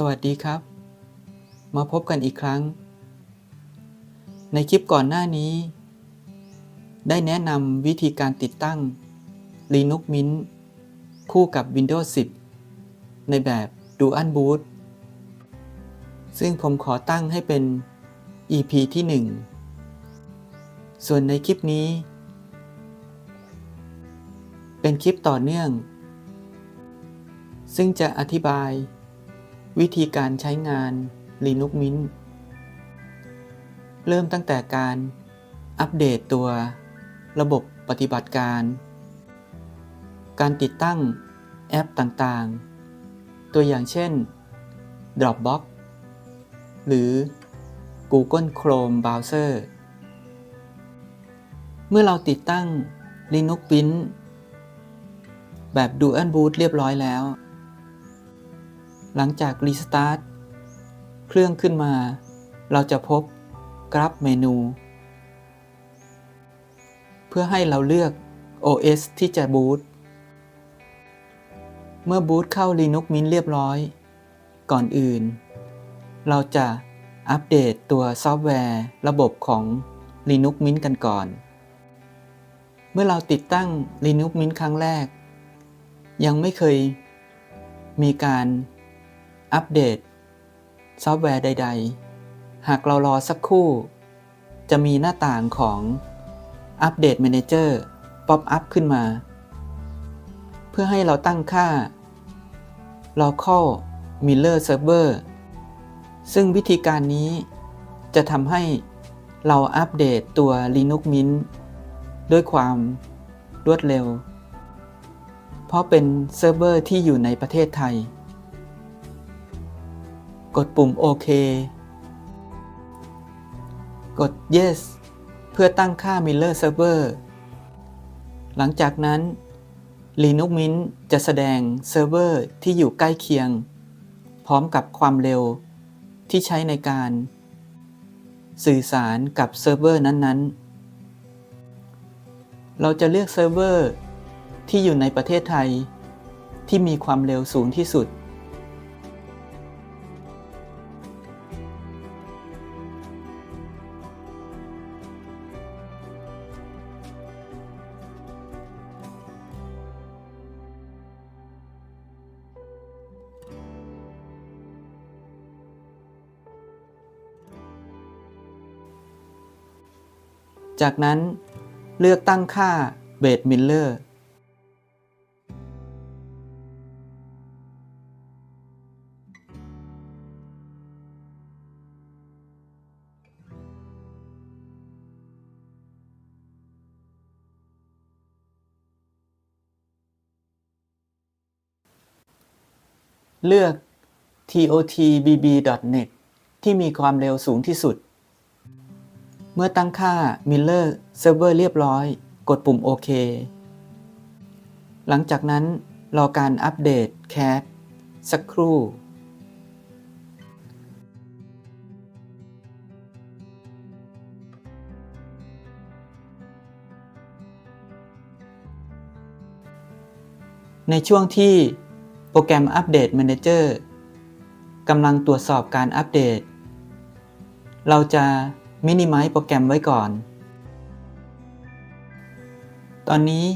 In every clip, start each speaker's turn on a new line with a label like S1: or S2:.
S1: สวัสดีครับ มาพบกันอีกครั้ง ในคลิปก่อนหน้านี้ ได้แนะนำวิธีการติดตั้ง Linux Mint คู่กับ Windows 10 ในแบบ Dual Boot ซึ่งผมขอตั้งให้เป็น EP ที่ 1 ส่วนในคลิปนี้ เป็นคลิปต่อเนื่อง ซึ่งจะอธิบาย วิธีการใช้งาน Linux Mint เริ่มตั้งแต่การอัปเดตตัว ระบบปฏิบัติการ การติดตั้งแอปต่างๆ ตัวอย่างเช่น Dropbox หรือ Google Chrome Browser เมื่อเราติดตั้ง Linux Mint แบบ Dual Boot เรียบร้อยแล้ว หลังจากรีสตาร์ทเครื่องขึ้นมา เราจะพบกราฟเมนู เพื่อให้เราเลือก OS ที่จะบูตเมื่อบูตเข้า Linux Mint เรียบร้อย ก่อนอื่น เราจะอัปเดตตัวซอฟต์แวร์ระบบของ Linux Mint กันก่อน เมื่อเราติดตั้ง Linux Mint ครั้งแรก ยังไม่เคยมีการ อัปเดต ซอฟต์แวร์ใด ๆ หากเรารอสักครู่ จะมีหน้าต่างของอัปเดต Manager ป๊อปอัพขึ้นมา เพื่อให้เราตั้งค่า local mirror server ซึ่งวิธีการนี้จะทำให้เราอัปเดตตัว Linux Mint ด้วยความรวดเร็ว เพราะเป็นเซิร์ฟเวอร์ที่อยู่ในประเทศไทย กดปุ่มโอเคกด yes เพื่อตั้งค่า Mirror Server หลังจากนั้น Linux Mint จะแสดงเซิร์ฟเวอร์ที่อยู่ใกล้เคียง พร้อมกับความเร็วที่ใช้ในการ สื่อสารกับเซิร์ฟเวอร์นั้นๆ เราจะเลือกเซิร์ฟเวอร์ที่อยู่ในประเทศไทย ที่มีความเร็วสูงที่สุด จากนั้นเลือกตั้งค่าเบสมิลเลอร์เลือก totbb.net ที่มีความเร็วสูงที่สุด เมื่อตั้งค่า Miller Server เรียบร้อย กดปุ่มโอเค หลังจากนั้นรอการอัปเดต CAT สักครู่ ในช่วงที่โปรแกรมอัปเดต Manager กำลังตรวจสอบการอัปเดต เราจะ มินิมัลโปรแกรมไว้ก่อน ตอนนี้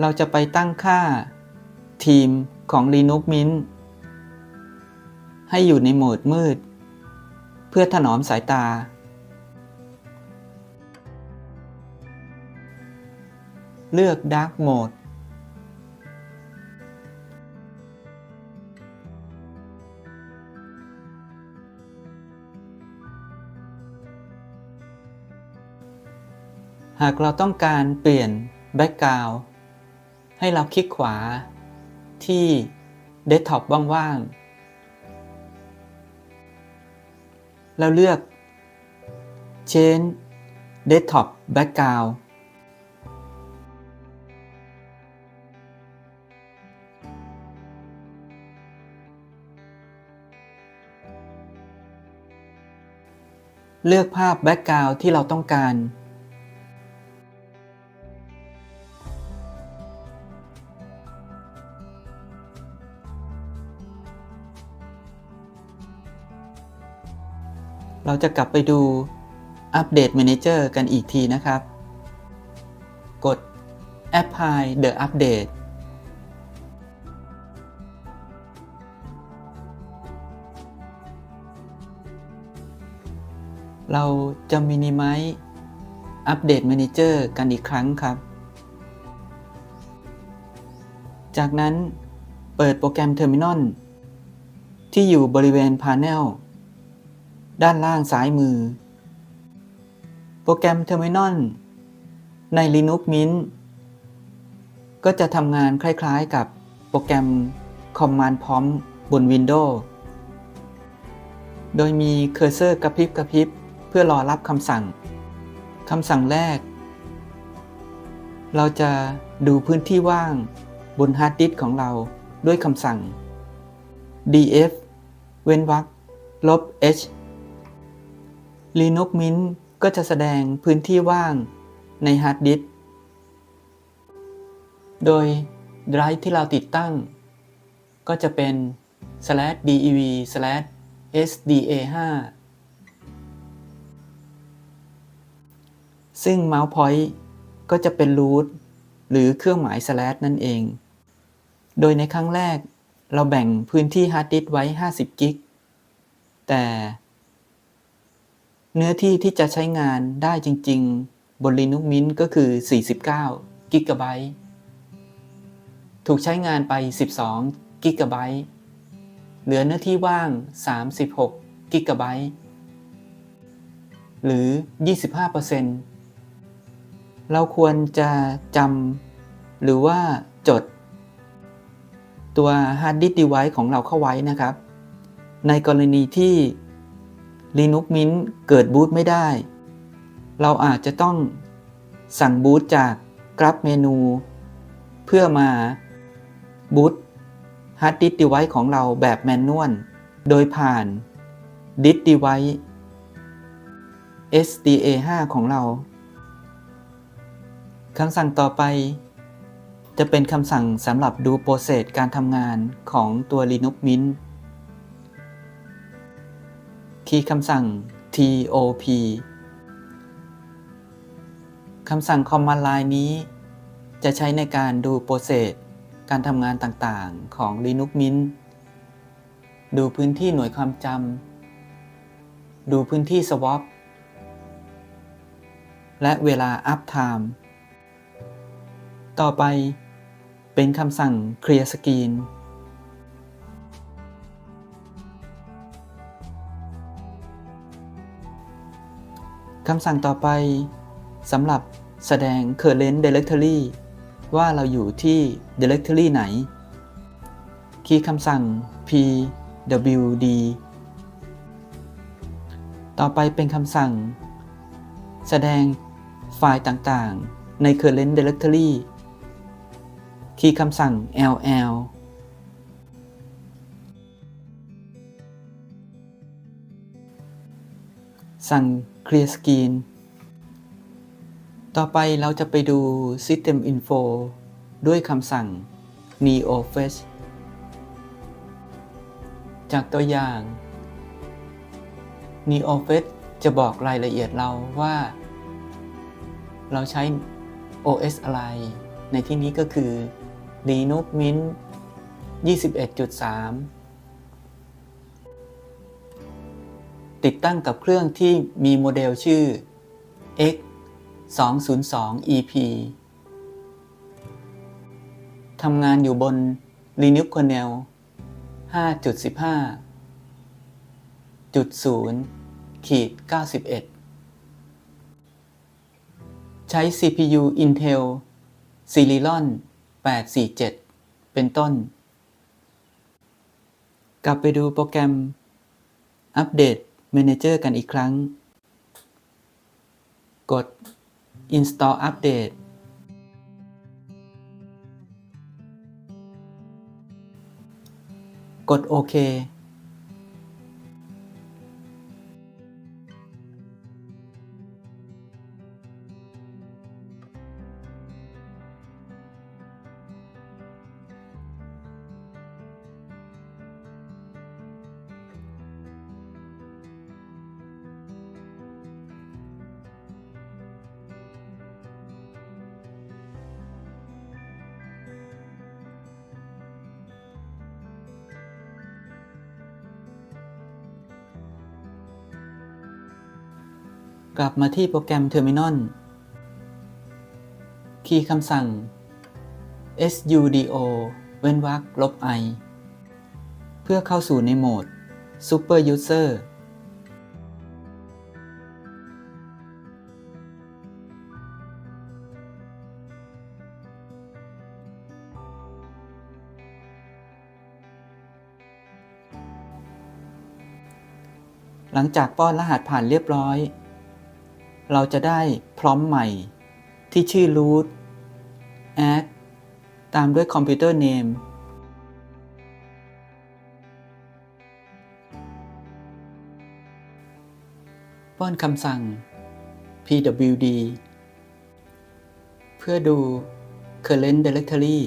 S1: เราจะไปตั้งค่าทีมของ Linux Mint ให้อยู่ในโหมดมืด เพื่อถนอมสายตา เลือก Dark Mode หากเราต้องการเปลี่ยนแบ็กกราวด์ให้เราคลิกขวาที่เดสก์ท็อปว่างๆ แล้วเลือก Change Desktop Background เลือกภาพแบ็กกราวด์ที่เราต้องการ เราจะกลับไปดูอัปเดต Manager กันอีกทีนะครับ กด Apply the Update เราจะ Minimize อัปเดต Manager กันอีกครั้งครับ จากนั้นเปิดโปรแกรม Terminal ที่อยู่บริเวณ Panel ด้านล่างซ้ายมือ โปรแกรม Terminal ใน Linux Mint ก็จะทำงานคล้ายๆกับโปรแกรม Command Prompt บน Windows โดยมีเคอร์เซอร์กระพริบกระพริบเพื่อรอรับคำสั่ง คำสั่งแรก เราจะดูพื้นที่ว่างบนฮาร์ดดิสก์ของเราด้วยคำสั่ง df เว้นวรรคลบ h Linux Mint ก็จะแสดงพื้นที่ว่างในฮาร์ดดิสก์โดยไดรฟ์ที่เราติดตั้ง ก็จะเป็น dev sda5 ซึ่ง Mouse Point ก็จะเป็น root หรือเครื่องหมาย slash นั่นเอง โดยในครั้งแรกเราแบ่งพื้นที่ฮาร์ดดิสไว้ 50 กิก แต่ เนื้อที่ที่จะใช้งานได้จริง ๆ บน Linux Mint ก็คือ 49กิกะไบต์ถูกใช้งานไป 12กิกะไบต์เหลือเนื้อที่ว่าง 36กิกะไบต์หรือ 25%เราควรจะจำหรือว่าจด ตัว Hard Disk Device ของเราเข้าไว้นะครับ ในกรณีที่ Linux Mint เกิดบูตไม่ได้ เราอาจจะต้องสั่งบูตจากกราฟเมนู เพื่อมาบูต Hard Disk Device ของเราแบบแมนนวลโดยผ่าน Disk Device SDA5 ของเรา คำสั่งต่อไป จะเป็นคำสั่งสำหรับดูโปรเซสการทำงานของตัว Linux Mint คีย์คำสั่ง top คำสั่ง command line นี้ จะใช้ในการดูโปรเซสการทำงานต่างๆของ Linux Mint ดูพื้นที่หน่วยความจำ ดูพื้นที่ swap และเวลา uptime ต่อไปเป็นคำสั่ง clear screen คำสั่งต่อไปสำหรับแสดง current directory ว่าเราอยู่ที่ directory ไหน คีย์คำสั่ง pwd ต่อไปเป็นคำสั่ง แสดงไฟล์ต่างๆ ใน current directory คีย์คำสั่ง ll สั่ง clear screen ต่อไปเราจะไปดู system info ด้วยคำสั่ง neofetch จากตัวอย่าง neofetch จะบอกรายละเอียดเราว่า เราใช้ OS อะไร ในที่นี้ก็คือ Linux Mint 21.3 ติดตั้งกับเครื่องที่มีโมเดลชื่อ X 202 EP ทำงานอยู่บน Linux Kernel 5.15.0ขีด91 ใช้ CPU Intel Celeron 847 เป็นต้น กลับไปดูโปรแกรม อัปเดต Manager กันอีกครั้ง กด Install Update กดโอเค กลับมาที่โปรแกรม Terminal คีย์คำสั่ง sudo เว้นวรรคลบ i เพื่อเข้าสู่ในโหมด Super User หลังจากป้อนรหัสผ่านเรียบร้อย เราจะได้พร้อมใหม่ ที่ชื่อ root add ตามด้วย computer name ป้อนคำสั่ง pwd เพื่อดู current directory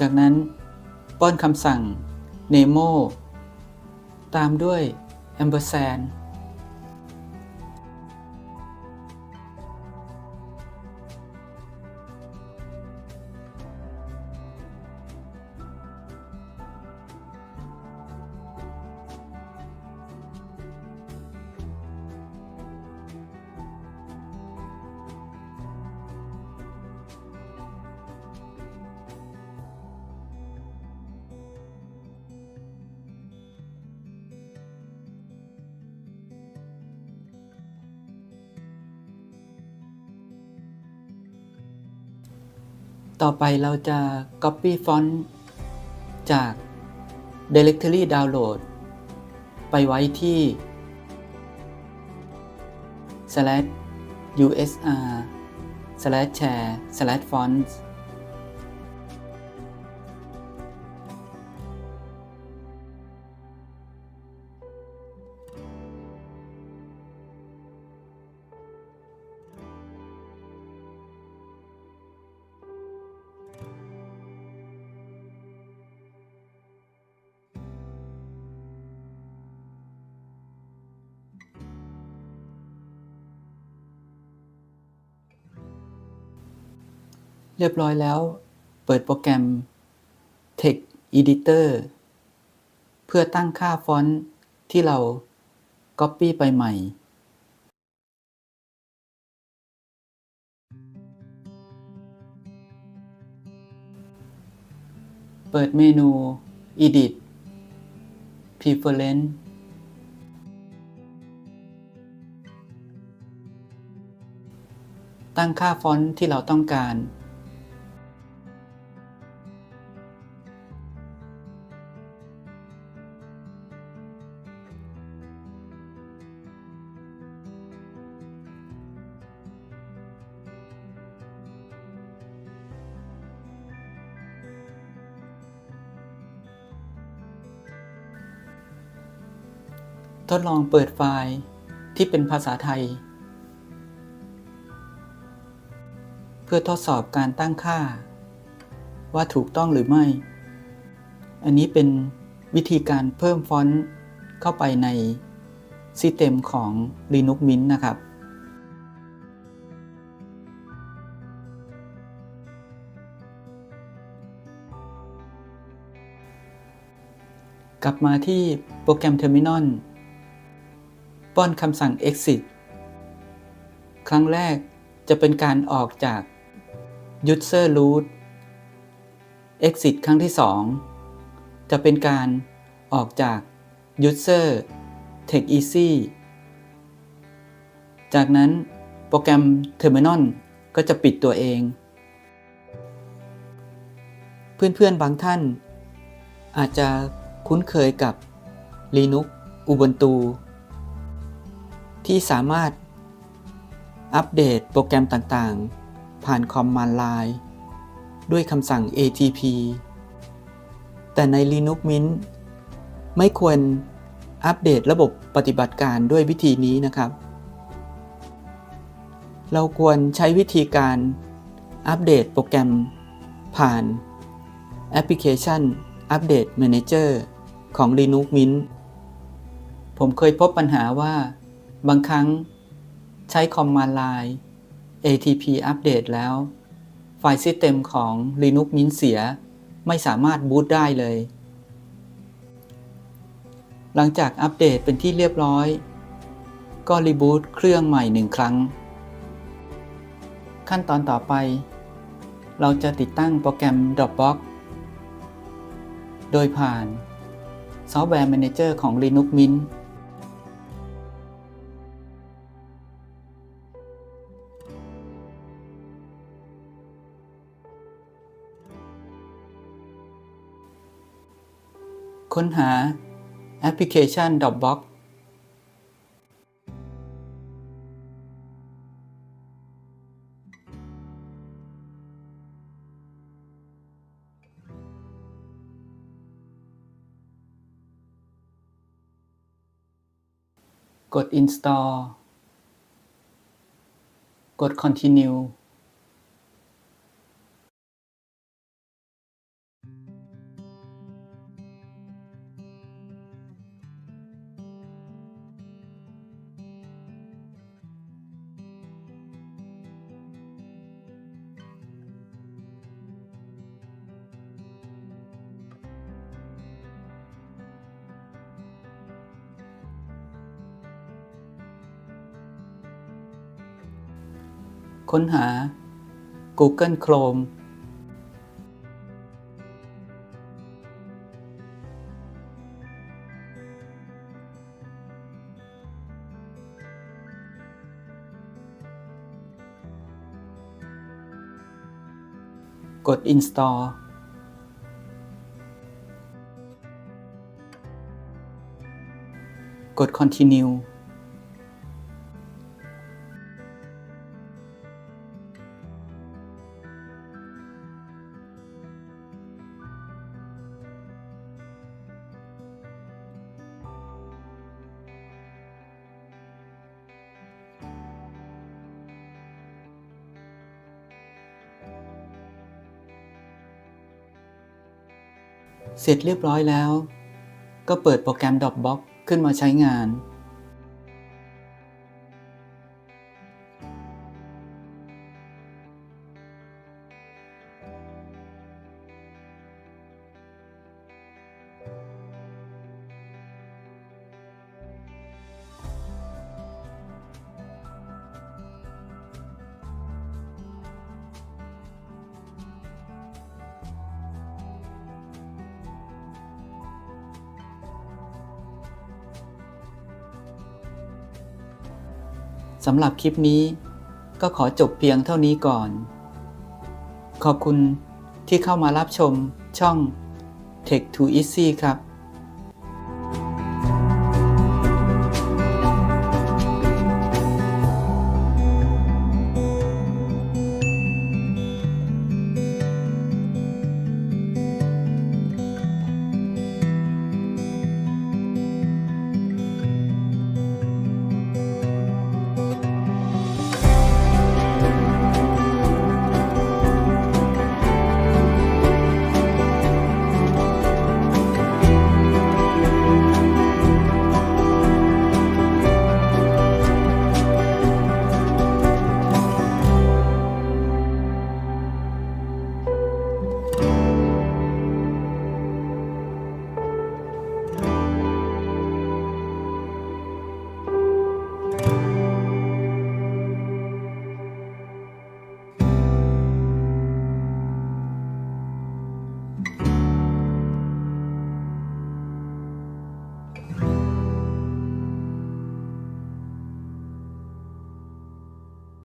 S1: จากนั้นป้อนคำสั่ง nemo ตามด้วย ampersand ต่อไปเราจะ Copy Font จาก Directory Download ไปไว้ที่ slash usr slash share slash fonts เรียบร้อยแล้ว เปิดโปรแกรม Text Editor เพื่อตั้งค่าฟอนต์ที่เรา Copy ไปใหม่ เปิดเมนู Edit Preference ตั้งค่าฟอนต์ที่เราต้องการ ดลองเปิดไฟล์ที่เป็นภาษาไทย เพื่อทดสอบการตั้งค่า ว่าถูกต้องหรือไม่ อันนี้เป็นวิธีการเพิ่มฟอนต์เข้าไปในซิสเต็มของ Linux Mint นะครับ กลับมาที่โปรแกรม Terminal ป้อนคำสั่ง exit ครั้งแรกจะเป็นการออกจาก user root exit ครั้งที่ 2 จะเป็นการออกจาก user take easy จากนั้นโปรแกรม terminal ก็จะปิดตัวเอง เพื่อนๆบางท่าน อาจจะคุ้นเคยกับ Linux Ubuntu ที่สามารถอัปเดตโปรแกรมต่างๆ ผ่านคอมมานด์ไลน์ด้วยคำสั่ง ATP แต่ใน Linux Mint ไม่ควรอัปเดตระบบปฏิบัติการด้วยวิธีนี้นะครับ เราควรใช้วิธีการอัปเดตโปรแกรมผ่านแอปพลิเคชัน Update Manager ของ Linux Mint ผมเคยพบปัญหาว่า บางครั้งใช้คอมมานด์ไลน์ ATP อัปเดตแล้ว ไฟล์ซิสเต็มของ Linux Mint เสีย ไม่สามารถบูตได้เลย หลังจากอัปเดตเป็นที่เรียบร้อย ก็รีบูตเครื่องใหม่หนึ่งครั้ง ขั้นตอนต่อไป เราจะติดตั้งโปรแกรม Dropbox โดยผ่านซอฟต์แวร์ Manager ของ Linux Mint ค้นหาแอปพลิเคชัน Dropbox กด install กด continue ค้นหา Google Chrome กด install กด continue เสร็จเรียบร้อยแล้ว ก็เปิดโปรแกรม Dropbox ขึ้นมาใช้งานำหรับคลิปนี้ก็ขอจบเพียงเท่านี้ก่อน ขอบคุณที่เข้ามารับชมช่อง Tech to Easy ครับ